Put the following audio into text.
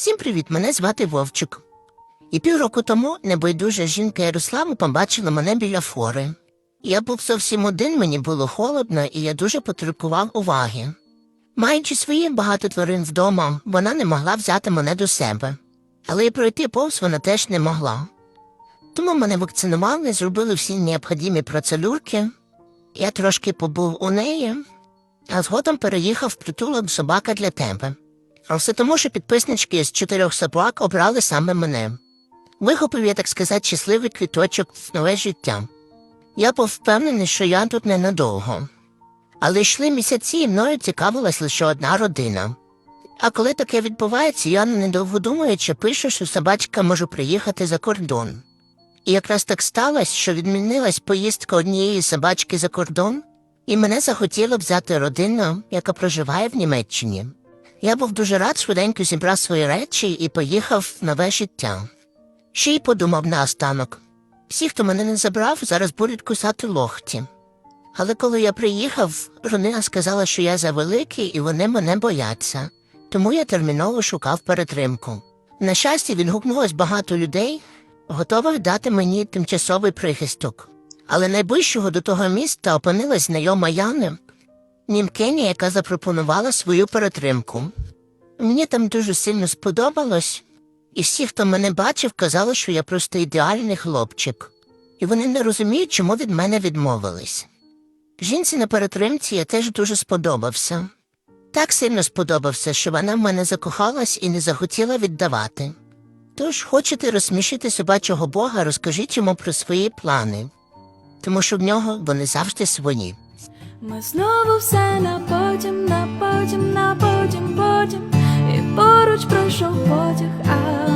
Всім привіт, мене звати Вовчик. І півроку тому небайдужа жінка Ярослава побачила мене біля фори. Я був зовсім один, мені було холодно, і я дуже потребував уваги. Маючи свої багато тварин вдома, вона не могла взяти мене до себе. Але й пройти повз вона теж не могла. Тому мене вакцинували, зробили всі необхідні процедурки. Я трошки побув у неї, а згодом переїхав в притулок собака для тебе. А все тому, що підписнички з чотирьох собак обрали саме мене. Вихопив я, так сказати, щасливий квіточок в нове життя. Я був впевнений, що я тут ненадовго. Але йшли місяці, і мною цікавилась лише одна родина. А коли таке відбувається, я недовго думаючи, пишу, що собачка може приїхати за кордон. І якраз так сталося, що відмінилась поїздка однієї собачки за кордон, і мене захотіло взяти родину, яка проживає в Німеччині. Я був дуже рад швиденько зібрав свої речі і поїхав в нове життя. Ще й подумав наостанок. Всі, хто мене не забрав, зараз будуть кусати лохті. Але коли я приїхав, родина сказала, що я завеликий і вони мене бояться, тому я терміново шукав перетримку. На щастя, відгукнулось багато людей, готових дати мені тимчасовий прихисток. Але найближчого до того міста опинилась знайома Яни, німкиня, яка запропонувала свою перетримку. Мені там дуже сильно сподобалось, і всі, хто мене бачив, казали, що я просто ідеальний хлопчик, і вони не розуміють, чому від мене відмовились. Жінці на перетримці я теж дуже сподобався. Так сильно сподобався, що вона в мене закохалась і не захотіла віддавати. Тож, хочете розсмішити собачого бога, розкажіть йому про свої плани, тому що в нього вони завжди свої. Ми знову все на потім, на потім, на потім, потім. І поруч пройшов потяг, а